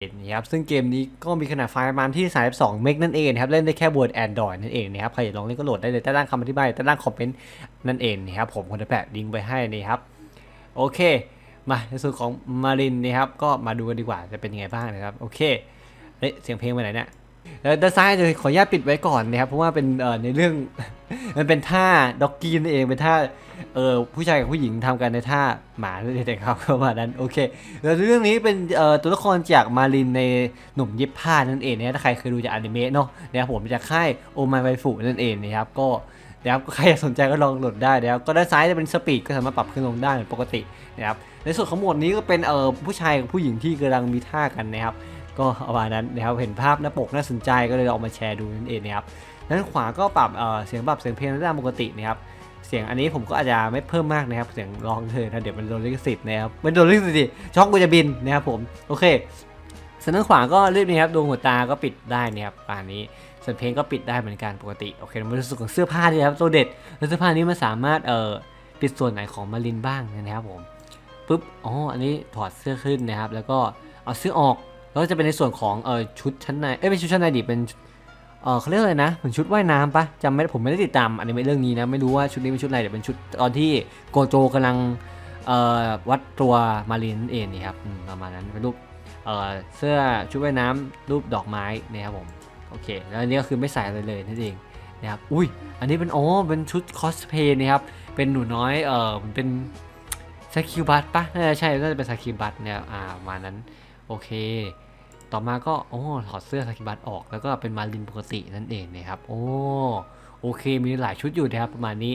นะครับซึ่งเกมนี้ก็มีขนาดไฟล์ประมาณที่ 32 เมกนั่นเองนะครับเล่นได้แค่บน Android นั่นเองนะครับใครอยากลองเล่นก็โหลดได้เลยใต้ล่างคำอธิบายใต้ล่างคอมเมนต์นั่นเองนะครับผมคนจะแปะลิงก์ไปให้นะครับโอเค มาในส่วนของมารินนะครับก็มาดูกันดีกว่าจะเป็นยังไงบ้างนะครับโอเคเฮ้ยเสียงเพลงไปไหนเนี่ยแล้วด้านซ้ายจะขออนุญาตปิดไว้ก่อนนะครับเพราะว่าเป็นเอ่อในเรื่อง มันเป็นท่าด็อกกี้นั่นเองเป็นท่าเออผู้ชายกับผู้หญิงทำกันในท่าหมานั่นเองนะครับประมาณนั้นโอเคแล้วเรื่องนี้เป็นเอ่อตัวละครจากมารินในหนุ่มเย็บผ้านั่นเองนะถ้าใครเคยดูจากอนิเมะเนาะนะครับผมจากค่ายโอมาไวฟุนั่นเองนะครับก็นะครับใครอยากสนใจก็ลองโหลดได้นะครับก็ด้านซ้ายจะเป็นสปีดก็สามารถปรับขึ้นลงได้เหมือนปกตินะครับในส่วนของหมดนี้ก็เป็นเอ่อผู้ชายกับผู้หญิงที่กำลังมีท่ากันนะครับ ก็ประมาณนั้นนะครับเห็นภาพหน้าปกน่าสนใจก็เลยเอามาแชร์ดูนั่นเองนะครับด้านขวาก็ปรับเเสียงปรับเสียงเพลงได้ตามปกตินะครับเสียงอันนี้ผมก็อาจจะไม่เพิ่มมากนะครับ เสียงร้องเธอนะเดี๋ยวมันโดนลิขสิทธิ์นะครับมันโดนลิขสิทธิ์ดิช่องกูจะบินนะครับผมโอเคส่วนด้านขวาก็เรียบนะครับดวงหัวตาก็ปิดได้นะครับป่านนี้ส่วนเพลงก็ปิดได้เหมือนกันปกติโอเคมาดูส่วนของเสื้อผ้าดีครับตัวเด็ดเสื้อผ้านี้มันสามารถเอ่อปิดส่วนไหนของมารินบ้างนะครับผมปุ๊บอ๋ออันนี้ถอดเสื้อขึ้นนะครับ แล้วก็เอาเสื้อออก แล้วก็จะเป็นในส่วนของเออชุดชั้นในเอ้ยไม่ใช่ชุดชั้นในดิเป็นเออเขาเรียกอะไรนะเหมือนชุดว่ายน้ำปะจำไม่ได้ผมไม่ได้ติดตามอันนี้ไม่เรื่องนี้นะไม่รู้ว่าชุดนี้เป็นชุดอะไรเดี๋ยวเป็นชุดตอนที่โกโจกำลังเอ่อวัดตัวมารีนนั่นเองนี่ครับประมาณนั้นเป็นรูปเอ่อเสื้อชุดว่ายน้ำรูปดอกไม้นะครับผมโอเคแล้วอันนี้ก็คือไม่ใส่อะไรเลยนั่นเองนะครับอุ้ยอันนี้เป็นอ๋อเป็นชุดคอสเพย์นะครับเป็นหนูน้อยเออมันเป็นซาคิวบัตปะน่าจะใช่น่าจะเป็นซาคิวบัตเนี่ยอ่าประมาณนั้น โอเค ต่อมาก็โอ้ถอดเสื้อสกิบัตออก แล้วก็เป็นมารินปกตินั่นเองนะครับ โอ้ โอเค มีหลายชุดอยู่นะครับประมาณนี้